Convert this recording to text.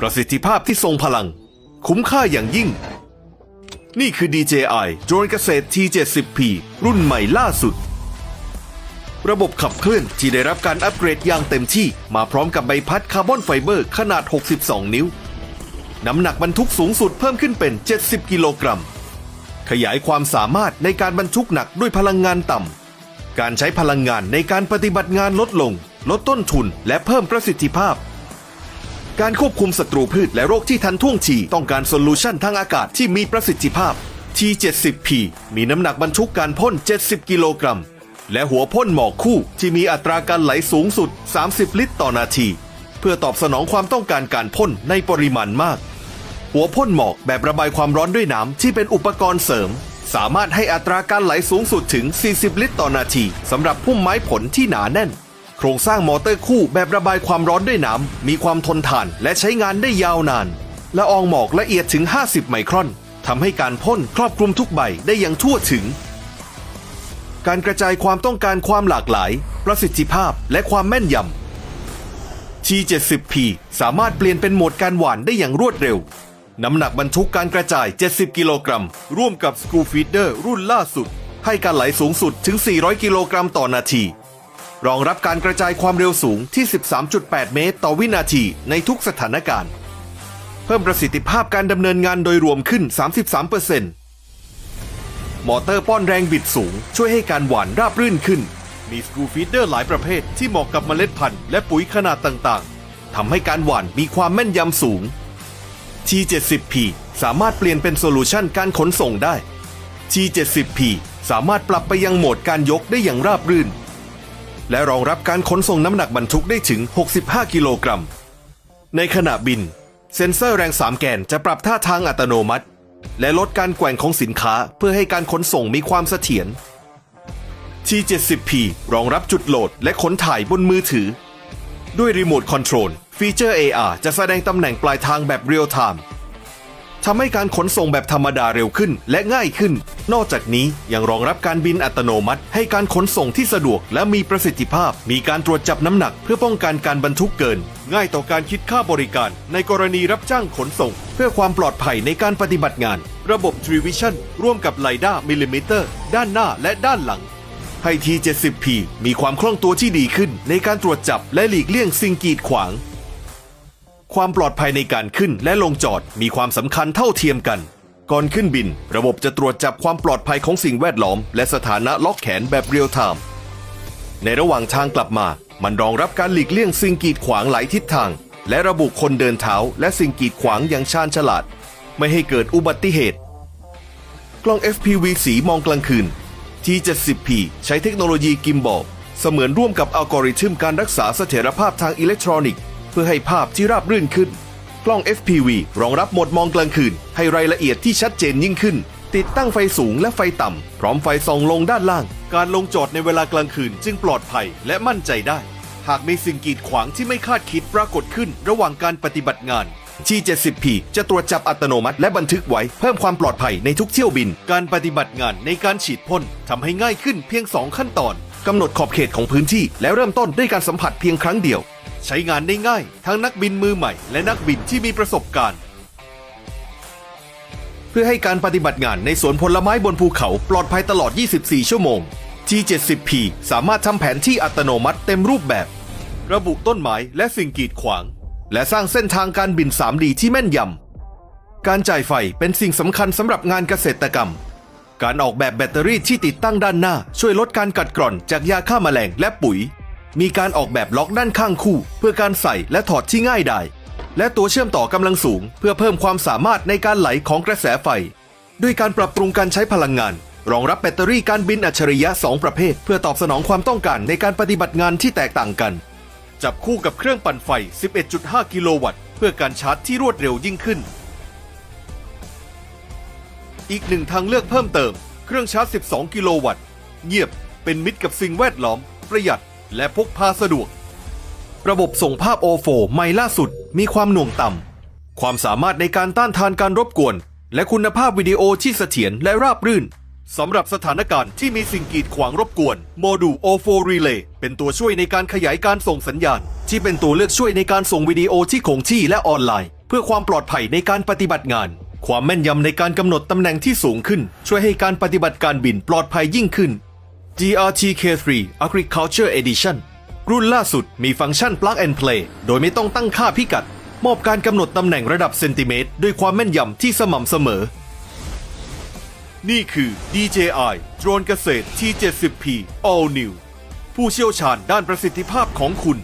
ประสิทธิภาพที่ทรงพลัง คุ้มค่าอย่างยิ่ง นี่คือ DJI โดรนเกษตร T70P รุ่นใหม่ล่าสุด ระบบขับเคลื่อนที่ได้รับการอัปเกรดอย่างเต็มที่ มาพร้อมกับใบพัดคาร์บอนไฟเบอร์ขนาด 62 นิ้ว น้ำหนักบรรทุกสูงสุดเพิ่มขึ้นเป็น 70 กิโลกรัม ขยายความสามารถในการบรรทุกหนักด้วยพลังงานต่ำ การใช้พลังงานในการปฏิบัติงานลดลง ลดต้นทุนและเพิ่มประสิทธิภาพ การควบคุมศัตรูพืชและโรคที่ทันท่วงทีต้องการโซลูชันทางอากาศที่มีประสิทธิภาพ T70P มีน้ำหนักบรรทุกการพ่น 70 กิโลกรัม และหัวพ่นหมอกคู่ที่มีอัตราการไหลสูงสุด 30 ลิตรต่อนาที เพื่อตอบสนองความต้องการการพ่นในปริมาณมาก หัวพ่นหมอกแบบระบายความร้อนด้วยน้ำที่เป็นอุปกรณ์เสริม สามารถให้อัตราการไหลสูงสุดถึง 40 ลิตรต่อนาทีสำหรับพุ่มไม้ผลที่หนาแน่น โครงสร้างมอเตอร์คู่แบบระบายความร้อนด้วยน้ำ มีความทนทานและใช้งานได้ยาวนาน ละอองหมอกละเอียดถึง 50 ไมครอนทำให้การพ่นครอบคลุมทุกใบได้อย่างทั่วถึง การกระจายความต้องการความหลากหลาย ประสิทธิภาพและความแม่นยำ T70P สามารถเปลี่ยนเป็นโหมดการหว่านได้อย่างรวดเร็ว น้ำหนักบรรทุกการกระจาย 70 กิโลกรัม ร่วมกับ Screw Feeder รุ่นล่าสุด ให้การไหลสูงสุดถึง 400 กิโลกรัมต่อนาที รองรับการกระจายความเร็วสูงที่ 13.8 เมตร ต่อวินาทีในทุกสถานการณ์ เพิ่มประสิทธิภาพการดำเนินงานโดยรวมขึ้น 33%มอเตอร์ป้อนแรงบิดสูง ช่วยให้การหว่านราบรื่นขึ้น มีสกรูฟีดเดอร์หลายประเภทที่เหมาะกับเมล็ดพันธุ์และปุ๋ยขนาดต่างๆทำให้การหว่านมีความแม่นยำสูง T70P สามารถเปลี่ยนเป็นโซลูชันการขนส่งได้ T70P สามารถปรับไปยังโหมดการยกได้อย่างราบรื่น และรองรับการขนส่งน้ำหนักบรรทุกได้ถึง 65 กิโลกรัม ในขณะบิน เซ็นเซอร์แรง3แกนจะปรับท่าทางอัตโนมัติ และลดการแกว่งของสินค้าเพื่อให้การขนส่งมีความเสถียร T70P รองรับจุดโหลดและขนถ่ายบนมือถือ ด้วยรีโมทคอนโทรลฟีเจอร์ AR จะแสดงตำแหน่งปลายทางแบบเรียลไทม์ ทำให้การขนส่งแบบธรรมดาเร็วขึ้นและง่ายขึ้น นอกจากนี้ยังรองรับการบินอัตโนมัติ ให้การขนส่งที่สะดวกและมีประสิทธิภาพ มีการตรวจจับน้ำหนัก เพื่อป้องกันการบรรทุกเกิน ง่ายต่อการคิดค่าบริการ ในกรณีรับจ้างขนส่ง เพื่อความปลอดภัยในการปฏิบัติงาน ระบบ t r i v i s i o n ร่วมกับไลด้ามิลลิเมตรด้านหน้าและด้านหลังให้ T70P มีความคล่องตัวที่ดีขึ้น ในการตรวจจับและหลีกเลี่ยงสิ่งกีดขวาง ความปลอดภัยในการขึ้นและลงจอดมีความสำคัญเท่าเทียมกัน ก่อนขึ้นบิน ระบบจะตรวจจับความปลอดภัยของสิ่งแวดล้อม และสถานะล็อกแขนแบบเรียลไทม์ในระหว่างทางกลับมา มันรองรับการหลีกเลี่ยงสิ่งกีดขวางหลายทิศทาง และระบุคนเดินเท้า และสิ่งกีดขวางอย่างชาญฉลาด ไม่ให้เกิดอุบัติเหตุ กล้อง FPV สีมองกลางคืน T70P ใช้เทคโนโลยีกิมบอลเสมือนร่วมกับอัลกอริทึมการรักษาเสถียรภาพทางอิเล็กทรอนิกส์ เพื่อให้ภาพที่ราบรื่นขึ้น กล้อง FPV รองรับโหมดมองกลางคืน ให้รายละเอียดที่ชัดเจนยิ่งขึ้น ติดตั้งไฟสูงและไฟต่ำ พร้อมไฟส่องลงด้านล่าง การลงจอดในเวลากลางคืนจึงปลอดภัยและมั่นใจได้ หากมีสิ่งกีดขวางที่ไม่คาดคิดปรากฏขึ้น ระหว่างการปฏิบัติงาน T70P จะตรวจจับอัตโนมัติและบันทึกไว้เพิ่มความปลอดภัยในทุกเที่ยวบิน การปฏิบัติงานในการฉีดพ่นทำให้ง่ายขึ้นเพียง 2 ขั้นตอนกำหนดขอบเขตของพื้นที่และเริ่มต้นด้วยการสัมผัสเพียงครั้งเดียว ใช้งานได้ง่าย ทั้งนักบินมือใหม่และนักบินที่มีประสบการณ์ เพื่อให้การปฏิบัติงานในสวนผลไม้บนภูเขาปลอดภัยตลอด 24 ชั่วโมง T70P สามารถทำแผนที่อัตโนมัติเต็มรูปแบบ ระบุต้นไม้และสิ่งกีดขวาง และสร้างเส้นทางการบิน 3D ที่แม่นยำ การจ่ายไฟเป็นสิ่งสำคัญสำหรับงานเกษตรกรรม การออกแบบแบตเตอรี่ที่ติดตั้งด้านหน้า ช่วยลดการกัดกร่อนจากยาฆ่าแมลงและปุ๋ย มีการออกแบบล็อกด้านข้างคู่ เพื่อการใส่และถอดที่ง่ายได้และตัวเชื่อมต่อกำลังสูง เพื่อเพิ่มความสามารถในการไหลของกระแสไฟ ด้วยการปรับปรุงการใช้พลังงาน รองรับแบตเตอรี่การบินอัจฉริยะ 2 ประเภท เพื่อตอบสนองความต้องการในการปฏิบัติงานที่แตกต่างกัน จับคู่กับเครื่องปั่นไฟ 11.5 กิโลวัตต์ เพื่อการชาร์จที่รวดเร็วยิ่งขึ้น อีกหนึ่งทางเลือกเพิ่มเติม เครื่องชาร์จ 12 กิโลวัตต์ เงียบ เป็นมิตรกับสิ่งแวดล้อม ประหยัด และพกพาสะดวก ระบบส่งภาพ O4 ใหม่ล่าสุดมีความหน่วงต่ำ ความสามารถในการต้านทานการรบกวน และคุณภาพวิดีโอที่เสถียรและราบรื่นสำหรับสถานการณ์ที่มีสิ่งกีดขวางรบกวนโมดูล O4 Relay เป็นตัวช่วยในการขยายการส่งสัญญาณ ที่เป็นตัวเลือกช่วยในการส่งวิดีโอที่คงที่และออนไลน์ เพื่อความปลอดภัยในการปฏิบัติงาน ความแม่นยำในการกำหนดตำแหน่งที่สูงขึ้น ช่วยให้การปฏิบัติการบินปลอดภัยยิ่งขึ้น GRTK3 Agriculture Edition รุ่นล่าสุดมีฟังก์ชัน Plug and Play โดยไม่ต้องตั้งค่าพิกัด มอบการกำหนดตำแหน่งระดับเซนติเมตรด้วยความแม่นยำที่สม่ำเสมอ นี่คือ DJI โดรนเกษตร T70P All New ผู้เชี่ยวชาญด้านประสิทธิภาพของคุณ